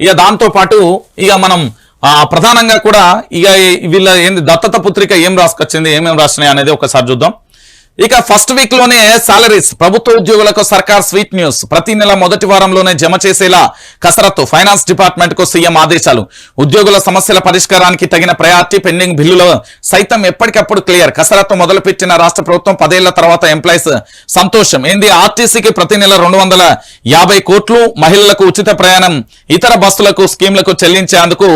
ఇక దాంతో పాటు ఇక మనం ఆ, ప్రధానంగా కూడా ఇక వీళ్ళ ఏంది దత్తత పుత్రిక ఏం రాసుకొచ్చింది ఏమేమి రాసినాయి అనేది ఒకసారి చూద్దాం. ఇక ఫస్ట్ వీక్లోనే సాలరీస్ ప్రభుత్వ ఉద్యోగులకు సర్కార్ స్వీట్ న్యూస్ ప్రతి నెల మొదటి వారంలోనే జమ చేసేలా కసరత్తు ఫైనాన్స్ డిపార్ట్మెంట్కు సీఎం ఆదేశాలు. ఉద్యోగుల సమస్యల పరిష్కారానికి తగిన ప్రయారిటీ పెండింగ్ బిల్లులు సైతం ఎప్పటికప్పుడు క్లియర్ కసరత్తు మొదలుపెట్టిన రాష్ట్ర ప్రభుత్వం పదేళ్ళ తర్వాత ఎంప్లాయీస్ సంతోషం. ఏంది? ఆర్టీసీకి ప్రతి నెల రెండు వందల యాభై కోట్లు మహిళలకు ఉచిత ప్రయాణం ఇతర బస్సులకు స్కీమ్లకు చెల్లించేందుకు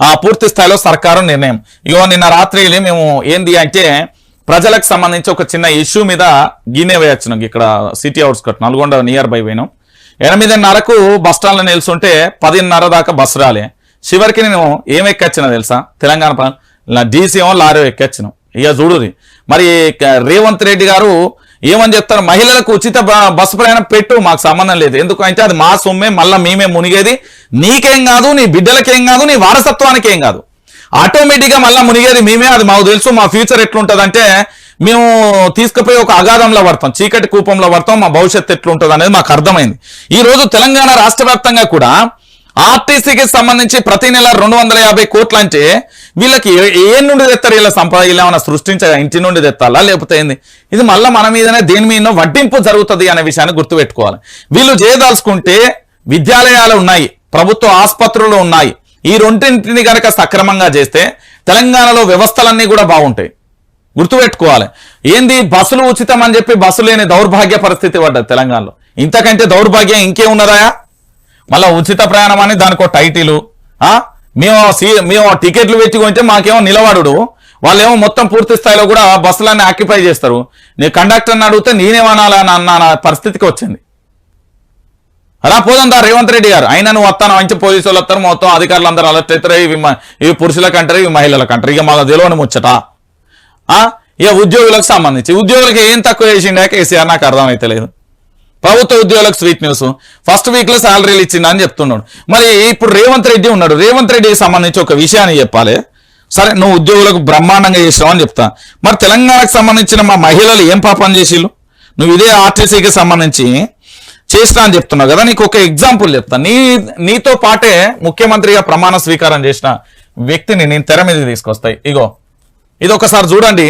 ఆ, పూర్తి స్థాయిలో సర్కారు నిర్ణయం. ఇగో నిన్న రాత్రి మేము ఏంది అంటే ప్రజలకు సంబంధించి ఒక చిన్న ఇష్యూ మీద గీనే వేయొచ్చినాం. ఇక్కడ city outskirt Nalgonda near by పోయినాం ఎనిమిదిన్నరకు బస్ స్టాండ్లో నిల్చుంటే పదిన్నర దాకా బస్సు రాలే. చివరికి నేను ఏం ఎక్కొచ్చినా తెలుసా? తెలంగాణ డీసీ డీసీఎం లారీ ఎక్కొచ్చినాం. ఇక చూడుది మరి రేవంత్ రెడ్డి గారు ఏమని చెప్తారు? మహిళలకు ఉచిత బ- బస్సు ప్రయాణం పెట్టు మాకు సంబంధం లేదు. ఎందుకంటే అది మా సొమ్మే మళ్ళీ మేమే మునిగేది. నీకేం కాదు నీ బిడ్డలకేం కాదు నీ వారసత్వానికి ఏం కాదు. ఆటోమేటిక్గా మళ్ళీ మునిగేది మేమే అది మాకు తెలుసు మా ఫ్యూచర్ ఎట్లుంటుందంటే మేము తీసుకుపోయి ఒక అగాధంలో పడతాం చీకటి కూపంలో పడతాం మా భవిష్యత్తు ఎట్లుంటుంది అనేది మాకు అర్థమైంది. ఈ రోజు తెలంగాణ రాష్ట్ర వ్యాప్తంగా కూడా ఆర్టీసీకి సంబంధించి ప్రతి నెల రెండు వందల యాభై కోట్లు అంటే వీళ్ళకి ఏ- నుండి తెస్తారు వీళ్ళ సంపద? ఇలా ఏమైనా ఇంటి నుండి తెత్తాలా లేకపోతే ఏంది? ఇది మళ్ళీ మన మీదనే దేని మీద వడ్డింపు జరుగుతుంది అనే విషయాన్ని గుర్తుపెట్టుకోవాలి. వీళ్ళు చేయదలుచుకుంటే విద్యాలయాలు ఉన్నాయి ప్రభుత్వ ఆసుపత్రులు ఉన్నాయి ఈ రెండింటిని కనుక సక్రమంగా చేస్తే తెలంగాణలో వ్యవస్థలన్నీ కూడా బాగుంటాయి. గుర్తుపెట్టుకోవాలి. ఏంది? బస్సులు ఉచితం అని చెప్పి బస్సు లేని దౌర్భాగ్య పరిస్థితి పడ్డది తెలంగాణలో. ఇంతకంటే దౌర్భాగ్యం ఇంకేమున్నదా మళ్ళా ఉచిత ప్రయాణం అని దానికి ఒక టైటిల్ మేము సీ మేము టికెట్లు పెట్టి కొంటే మాకేమో నిలబడు వాళ్ళేమో మొత్తం పూర్తి స్థాయిలో కూడా బస్సులన్నీ ఆక్యుపై చేస్తారు. నీ కండక్టర్ని అడిగితే నేనేమనాలని అన్న పరిస్థితికి వచ్చింది. అలా పోదాం రేవంత్ రెడ్డి గారు. అయినా నువ్వు వస్తాను మంచి పోలీసు వాళ్ళు వస్తారు మొత్తం అధికారులు అందరూ అలర్ట్ అవుతారు. ఇవి మ- ఇవి పురుషుల అంటారు ఇవి మహిళల కంటారు. ఇక మన తెలియని ముచ్చట. ఇక ఉద్యోగులకు సంబంధించి. ఉద్యోగులకు ఏం తక్కువ చేసిండే కేసీఆర్ నాకు అర్థమైతే లేదు. ప్రభుత్వ ఉద్యోగులకు స్వీట్ న్యూస్ ఫస్ట్ వీక్లో శాలరీలు ఇచ్చిందని చెప్తున్నాడు మరి ఇప్పుడు రేవంత్ రెడ్డి ఉన్నాడు. రేవంత్ రెడ్డికి సంబంధించి ఒక విషయాన్ని చెప్పాలి. సరే నువ్వు ఉద్యోగులకు బ్రహ్మాండంగా చేసినావు అని చెప్తా. మరి తెలంగాణకు సంబంధించిన మా మహిళలు ఏం పాపం చేసిళ్ళు? నువ్వు ఇదే ఆర్టీసీకి సంబంధించి చేసినా అని చెప్తున్నావు కదా నీకు ఒక ఎగ్జాంపుల్ చెప్తా. నీ నీతో పాటే ముఖ్యమంత్రిగా ప్రమాణ స్వీకారం చేసిన వ్యక్తిని నేను తెర మీద తీసుకొస్తాయి ఇగో ఇది ఒకసారి చూడండి.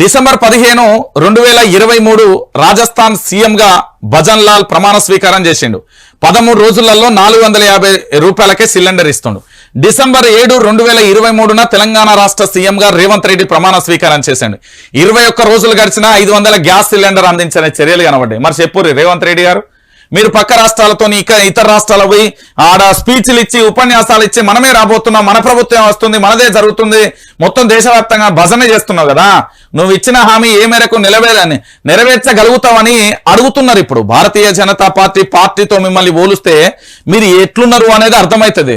డిసెంబర్ పదిహేను రెండు వేల ఇరవై మూడు రాజస్థాన్ సీఎంగా భజన్ లాల్ ప్రమాణ స్వీకారం చేసిండు. పదమూడు రోజులలో నాలుగు వందల యాభై రూపాయలకే సిలిండర్ ఇస్తుండు. డిసెంబర్ ఏడు రెండు వేల ఇరవై మూడున తెలంగాణ రాష్ట్ర సీఎంగా రేవంత్ రెడ్డి ప్రమాణ స్వీకారం చేశాడు. ఇరవై ఒక్క రోజులు గడిచినా ఐదు వందల గ్యాస్ సిలిండర్ అందించిన చర్యలు కనబడ్డాయి. మరి చెప్పు రేవంత్ రెడ్డి గారు? మీరు పక్క రాష్ట్రాలతో ఇక ఇతర రాష్ట్రాల పోయి ఆడ స్పీచ్లు ఇచ్చి ఉపన్యాసాలు ఇచ్చి మనమే రాబోతున్నాం మన ప్రభుత్వం వస్తుంది మనదే జరుగుతుంది. మొత్తం దేశవ్యాప్తంగా భజన చేస్తున్నావు కదా. నువ్వు ఇచ్చిన హామీ ఏ మేరకు నిలవేదని నెరవేర్చగలుగుతావని అడుగుతున్నారు ఇప్పుడు భారతీయ జనతా పార్టీ పార్టీతో మిమ్మల్ని పోలిస్తే మీరు ఎట్లున్నారు అనేది అర్థమవుతుంది.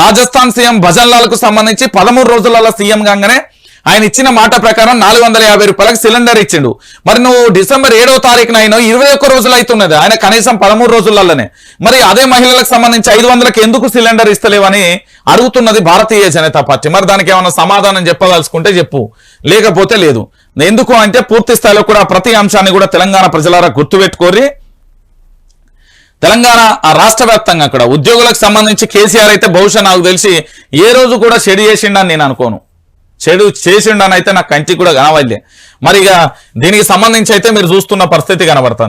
రాజస్థాన్ సీఎం భజన్లాలకు సంబంధించి పదమూడు రోజులలో సీఎం కాగానే ఆయన ఇచ్చిన మాట ప్రకారం నాలుగు వందల యాభై రూపాయలకు సిలిండర్ ఇచ్చిండు. మరి నువ్వు డిసెంబర్ ఏడవ తారీఖున అయినా ఇరవై ఒక్క రోజులు అవుతున్నది ఆయన కనీసం పదమూడు రోజులలోనే. మరి అదే మహిళలకు సంబంధించి ఐదు వందలకు ఎందుకు సిలిండర్ ఇస్తలేవని అడుగుతున్నది భారతీయ జనతా పార్టీ. మరి దానికి ఏమైనా సమాధానం చెప్పదలుచుకుంటే చెప్పు. లేకపోతే లేదు. ఎందుకు అంటే పూర్తి స్థాయిలో కూడా ప్రతి అంశాన్ని కూడా తెలంగాణ ప్రజలారా గుర్తుపెట్టుకోరి తెలంగాణ ఆ రాష్ట్ర వ్యాప్తంగా అక్కడ ఉద్యోగులకు సంబంధించి కేసీఆర్ అయితే బహుశా నాకు తెలిసి ఏ రోజు కూడా షెడ్ చేసిండని నేను అనుకోను. చెడు చేసిండనైతే నా నాకు కంటికి కూడా కనబడలే. మరి ఇక దీనికి సంబంధించి అయితే మీరు చూస్తున్న పరిస్థితి కనబడుతుంది.